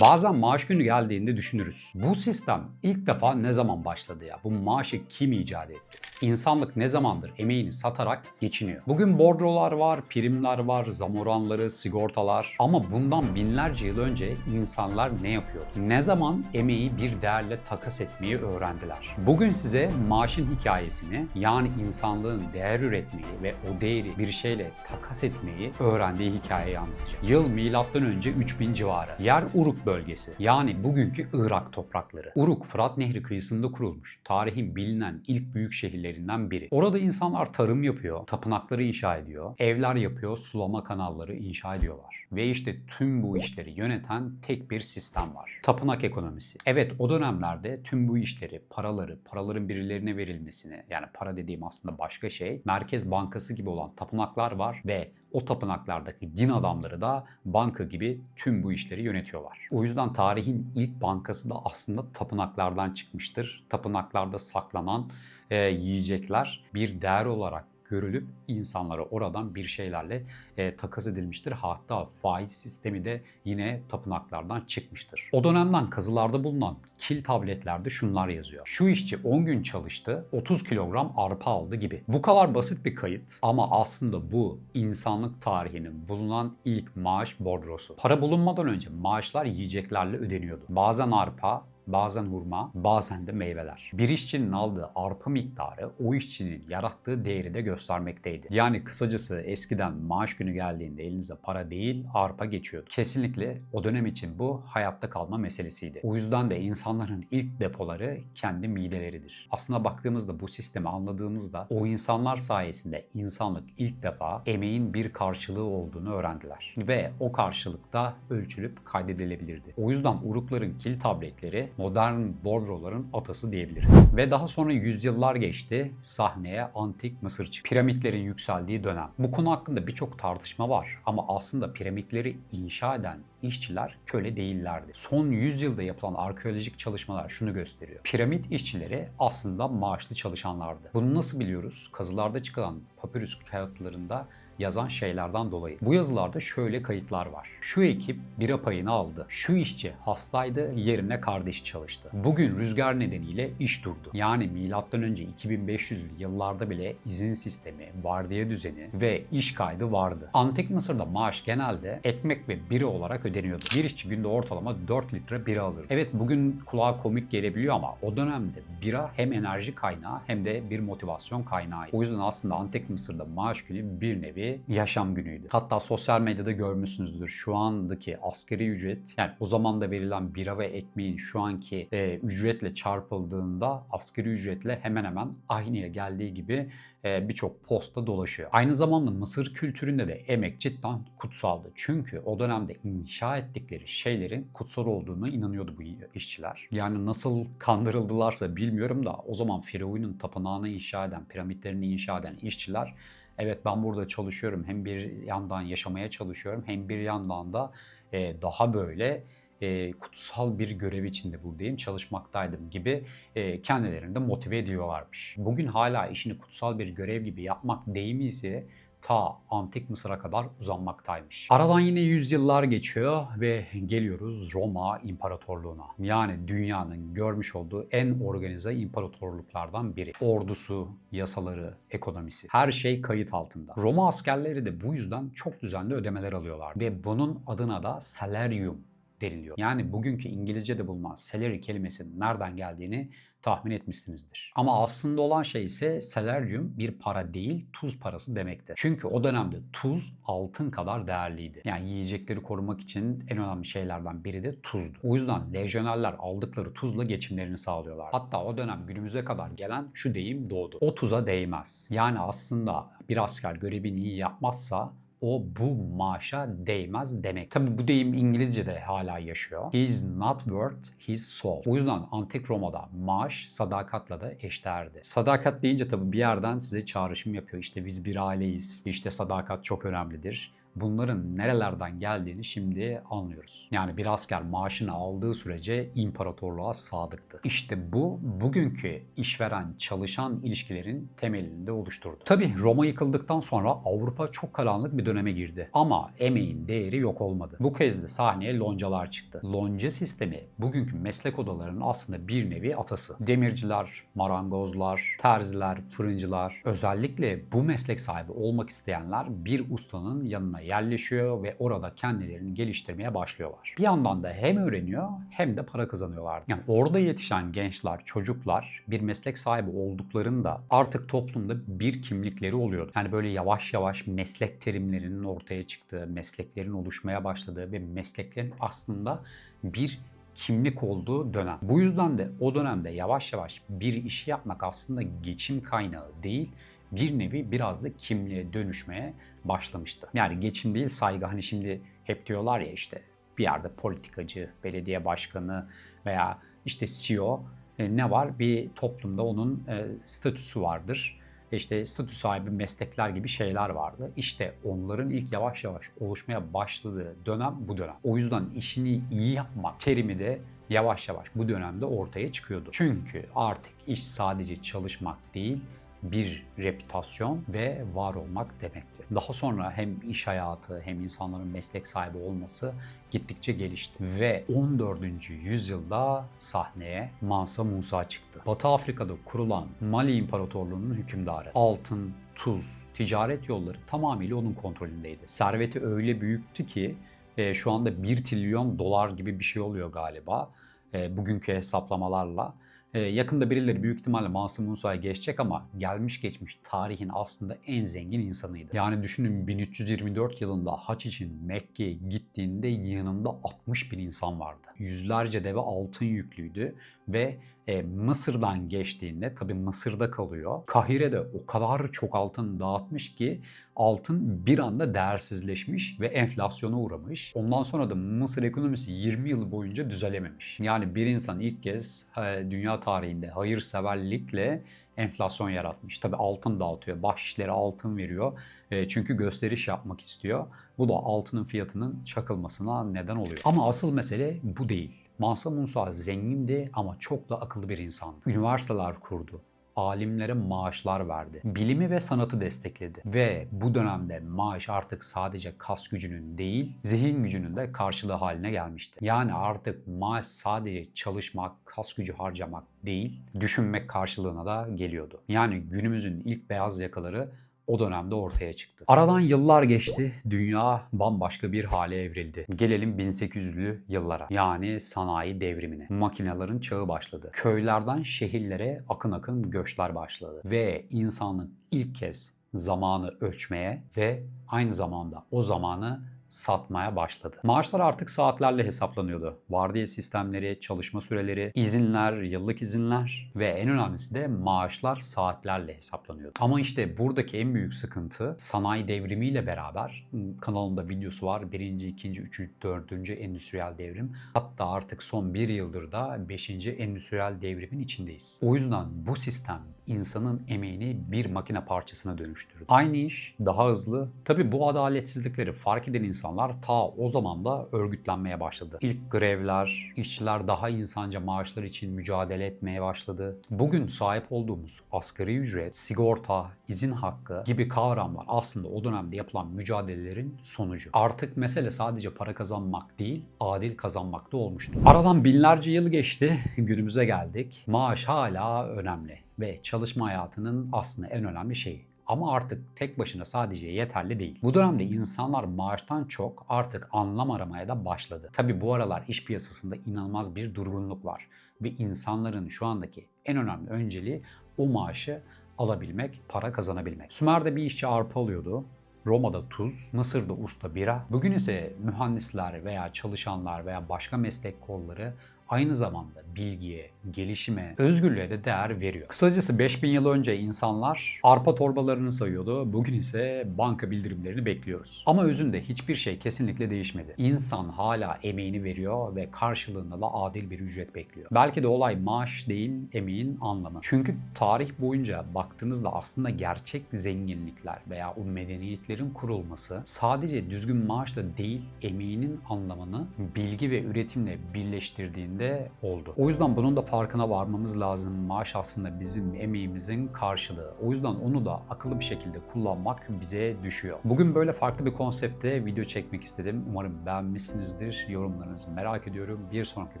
Bazen maaş günü geldiğinde düşünürüz. Bu sistem ilk defa ne zaman başladı ya? Bu maaşı kim icat etti? İnsanlık ne zamandır emeğini satarak geçiniyor? Bugün bordrolar var, primler var, zam oranları, sigortalar. Ama bundan binlerce yıl önce insanlar ne yapıyor? Ne zaman emeği bir değerle takas etmeyi öğrendiler? Bugün size maaşın hikayesini yani insanlığın değer üretmeyi ve o değeri bir şeyle takas etmeyi öğrendiği hikayeyi anlatacağım. Yıl milattan önce 3000 civarı. Yer Uruk bölgesi yani bugünkü Irak toprakları. Uruk Fırat Nehri kıyısında kurulmuş. Tarihin bilinen ilk büyük şehirlerinden biri. Orada insanlar tarım yapıyor, tapınakları inşa ediyor, evler yapıyor, sulama kanalları inşa ediyorlar. Ve işte tüm bu işleri yöneten tek bir sistem var. Tapınak ekonomisi. Evet o dönemlerde tüm bu işleri, paraları, paraların birilerine verilmesini yani para dediğim aslında başka şey. Merkez Bankası gibi olan tapınaklar var ve o tapınaklardaki din adamları da banka gibi tüm bu işleri yönetiyorlar. O yüzden tarihin ilk bankası da aslında tapınaklardan çıkmıştır. Tapınaklarda saklanan e, yiyecekler bir değer olarak görülüp insanlara oradan bir şeylerle e, takas edilmiştir. Hatta faiz sistemi de yine tapınaklardan çıkmıştır. O dönemden kazılarda bulunan kil tabletlerde şunlar yazıyor. Şu işçi 10 gün çalıştı, 30 kilogram arpa aldı gibi. Bu kadar basit bir kayıt ama aslında bu insanlık tarihinin bulunan ilk maaş bordrosu. Para bulunmadan önce maaşlar yiyeceklerle ödeniyordu. Bazen arpa, bazen hurma, bazen de meyveler. Bir işçinin aldığı arpa miktarı o işçinin yarattığı değeri de göstermekteydi. Yani kısacası eskiden maaş günü geldiğinde elinize para değil arpa geçiyordu. Kesinlikle o dönem için bu hayatta kalma meselesiydi. O yüzden de insanların ilk depoları kendi mideleridir. Aslına baktığımızda bu sistemi anladığımızda o insanlar sayesinde insanlık ilk defa emeğin bir karşılığı olduğunu öğrendiler. Ve o karşılıkta ölçülüp kaydedilebilirdi. O yüzden urukların kil tabletleri modern bordroların atası diyebiliriz. Ve daha sonra yüzyıllar geçti. Sahneye antik Mısır çıktı. Piramitlerin yükseldiği dönem. Bu konu hakkında birçok tartışma var ama aslında piramitleri inşa eden işçiler köle değillerdi. Son 100 yılda yapılan arkeolojik çalışmalar şunu gösteriyor. Piramit işçileri aslında maaşlı çalışanlardı. Bunu nasıl biliyoruz? Kazılarda çıkan papyrus kağıtlarında yazan şeylerden dolayı. Bu yazılarda şöyle kayıtlar var. Şu ekip bira payını aldı. Şu işçi hastaydı, yerine kardeşi çalıştı. Bugün rüzgar nedeniyle iş durdu. Yani milattan önce 2500'lü yıllarda bile izin sistemi, vardiya düzeni ve iş kaydı vardı. Antik Mısır'da maaş genelde ekmek ve bira olarak ödeniyordu. Bir işçi günde ortalama 4 litre bira alır. Evet bugün kulağa komik gelebiliyor ama o dönemde bira hem enerji kaynağı hem de bir motivasyon kaynağı. O yüzden aslında Antik Mısır'da maaş günü bir nevi yaşam günüydü. Hatta sosyal medyada görmüşsünüzdür. Şu andaki asgari ücret yani o zaman da verilen bira ve ekmeğin şu anki e, ücretle çarpıldığında asgari ücretle hemen hemen aynıya geldiği gibi e, birçok posta dolaşıyor. Aynı zamanda Mısır kültüründe de emek cidden kutsaldı. Çünkü o dönemde inşa ettikleri şeylerin kutsal olduğunu inanıyordu bu işçiler. Yani nasıl kandırıldılarsa bilmiyorum da o zaman Firavun'un tapınağını inşa eden, piramitlerini inşa eden işçiler evet ben burada çalışıyorum hem bir yandan yaşamaya çalışıyorum hem bir yandan da e, daha böyle e, kutsal bir görev içinde buradayım, çalışmaktaydım gibi e, kendilerini de motive ediyorlarmış. Bugün hala işini kutsal bir görev gibi yapmak deyimi ise ta antik Mısır'a kadar uzanmaktaymış. Aradan yine yüzyıllar geçiyor ve geliyoruz Roma İmparatorluğu'na. Yani dünyanın görmüş olduğu en organize imparatorluklardan biri. Ordusu, yasaları, ekonomisi her şey kayıt altında. Roma askerleri de bu yüzden çok düzenli ödemeler alıyorlar ve bunun adına da salarium deniliyor. Yani bugünkü İngilizce'de bulunan salary kelimesinin nereden geldiğini tahmin etmişsinizdir. Ama aslında olan şey ise salarium bir para değil tuz parası demektir. Çünkü o dönemde tuz altın kadar değerliydi. Yani yiyecekleri korumak için en önemli şeylerden biri de tuzdu. O yüzden lejyonerler aldıkları tuzla geçimlerini sağlıyorlar. Hatta o dönem günümüze kadar gelen şu deyim doğdu. O tuza değmez. Yani aslında bir asker görevini iyi yapmazsa o bu maaşa değmez demek. Tabi bu deyim İngilizce'de hala yaşıyor. He is not worth his soul. O yüzden antik Roma'da maaş sadakatla da eşdeğerdi. Sadakat deyince tabi bir yerden size çağrışım yapıyor. İşte biz bir aileyiz. İşte sadakat çok önemlidir. Bunların nerelerden geldiğini şimdi anlıyoruz. Yani bir asker maaşını aldığı sürece imparatorluğa sadıktı. İşte bu bugünkü işveren çalışan ilişkilerin temelini de oluşturdu. Tabi Roma yıkıldıktan sonra Avrupa çok karanlık bir döneme girdi. Ama emeğin değeri yok olmadı. Bu kez de sahneye loncalar çıktı. Lonca sistemi bugünkü meslek odalarının aslında bir nevi atası. Demirciler, marangozlar, terziler, fırıncılar özellikle bu meslek sahibi olmak isteyenler bir ustanın yanına yerleşiyor ve orada kendilerini geliştirmeye başlıyorlar. Bir yandan da hem öğreniyor hem de para kazanıyorlar. Yani orada yetişen gençler, çocuklar bir meslek sahibi olduklarında artık toplumda bir kimlikleri oluyordu. Yani böyle yavaş yavaş meslek terimlerinin ortaya çıktığı, mesleklerin oluşmaya başladığı ve mesleklerin aslında bir kimlik olduğu dönem. Bu yüzden de o dönemde yavaş yavaş bir işi yapmak aslında geçim kaynağı değil, bir nevi biraz da kimliğe dönüşmeye başlamıştı. Yani geçim değil saygı hani şimdi hep diyorlar ya işte bir yerde politikacı, belediye başkanı veya işte CEO e, ne var? Bir toplumda onun e, statüsü vardır. İşte statü sahibi meslekler gibi şeyler vardı. İşte onların ilk yavaş yavaş oluşmaya başladığı dönem bu dönem. O yüzden işini iyi yapmak terimi de yavaş yavaş bu dönemde ortaya çıkıyordu. Çünkü artık iş sadece çalışmak değil, bir reputasyon ve var olmak demekti. Daha sonra hem iş hayatı hem insanların meslek sahibi olması gittikçe gelişti. Ve 14. yüzyılda sahneye Mansa Musa çıktı. Batı Afrika'da kurulan Mali İmparatorluğu'nun hükümdarı. Altın, tuz, ticaret yolları tamamıyla onun kontrolündeydi. Serveti öyle büyüktü ki e, şu anda 1 trilyon dolar gibi bir şey oluyor galiba. E, bugünkü hesaplamalarla. Ee, yakında birileri büyük ihtimalle Masum Musa'ya geçecek ama gelmiş geçmiş tarihin aslında en zengin insanıydı. Yani düşünün 1324 yılında haç için Mekke'ye gittiğinde yanında 60 bin insan vardı. Yüzlerce deve altın yüklüydü ve e, Mısır'dan geçtiğinde tabi Mısır'da kalıyor. Kahire'de o kadar çok altın dağıtmış ki altın bir anda değersizleşmiş ve enflasyona uğramış. Ondan sonra da Mısır ekonomisi 20 yıl boyunca düzelememiş. Yani bir insan ilk kez e, dünya tarihinde hayırseverlikle enflasyon yaratmış. Tabi altın dağıtıyor. Bahşişlere altın veriyor. E, çünkü gösteriş yapmak istiyor. Bu da altının fiyatının çakılmasına neden oluyor. Ama asıl mesele bu değil. Mansa Musa zengindi ama çok da akıllı bir insan. Üniversiteler kurdu alimlere maaşlar verdi. Bilimi ve sanatı destekledi. Ve bu dönemde maaş artık sadece kas gücünün değil, zihin gücünün de karşılığı haline gelmişti. Yani artık maaş sadece çalışmak, kas gücü harcamak değil, düşünmek karşılığına da geliyordu. Yani günümüzün ilk beyaz yakaları o dönemde ortaya çıktı. Aradan yıllar geçti, dünya bambaşka bir hale evrildi. Gelelim 1800'lü yıllara. Yani sanayi devrimine. Makinelerin çağı başladı. Köylerden şehirlere akın akın göçler başladı. Ve insanlık ilk kez zamanı ölçmeye ve aynı zamanda o zamanı satmaya başladı. Maaşlar artık saatlerle hesaplanıyordu. Vardiya sistemleri, çalışma süreleri, izinler, yıllık izinler ve en önemlisi de maaşlar saatlerle hesaplanıyordu. Ama işte buradaki en büyük sıkıntı sanayi devrimiyle beraber kanalımda videosu var. Birinci, ikinci, üçüncü, dördüncü endüstriyel devrim. Hatta artık son bir yıldır da beşinci endüstriyel devrimin içindeyiz. O yüzden bu sistem insanın emeğini bir makine parçasına dönüştürdü. Aynı iş daha hızlı. Tabi bu adaletsizlikleri fark eden insanlar ta o zaman da örgütlenmeye başladı. İlk grevler, işçiler daha insanca maaşlar için mücadele etmeye başladı. Bugün sahip olduğumuz asgari ücret, sigorta, izin hakkı gibi kavramlar aslında o dönemde yapılan mücadelelerin sonucu. Artık mesele sadece para kazanmak değil, adil kazanmak da olmuştu. Aradan binlerce yıl geçti, günümüze geldik. Maaş hala önemli ve çalışma hayatının aslında en önemli şeyi. Ama artık tek başına sadece yeterli değil. Bu dönemde insanlar maaştan çok artık anlam aramaya da başladı. Tabi bu aralar iş piyasasında inanılmaz bir durgunluk var. Ve insanların şu andaki en önemli önceliği o maaşı alabilmek, para kazanabilmek. Sümer'de bir işçi arpa alıyordu. Roma'da tuz, Mısır'da usta bira. Bugün ise mühendisler veya çalışanlar veya başka meslek kolları aynı zamanda bilgiye, gelişime, özgürlüğe de değer veriyor. Kısacası 5000 yıl önce insanlar arpa torbalarını sayıyordu. Bugün ise banka bildirimlerini bekliyoruz. Ama özünde hiçbir şey kesinlikle değişmedi. İnsan hala emeğini veriyor ve karşılığında da adil bir ücret bekliyor. Belki de olay maaş değil, emeğin anlamı. Çünkü tarih boyunca baktığınızda aslında gerçek zenginlikler veya o medeniyetlerin kurulması sadece düzgün maaşla değil, emeğinin anlamını bilgi ve üretimle birleştirdiğinde oldu. O yüzden bunun da farkına varmamız lazım. Maaş aslında bizim emeğimizin karşılığı. O yüzden onu da akıllı bir şekilde kullanmak bize düşüyor. Bugün böyle farklı bir konsepte video çekmek istedim. Umarım beğenmişsinizdir. Yorumlarınızı merak ediyorum. Bir sonraki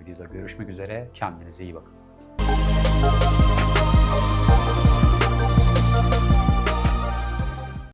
videoda görüşmek üzere. Kendinize iyi bakın.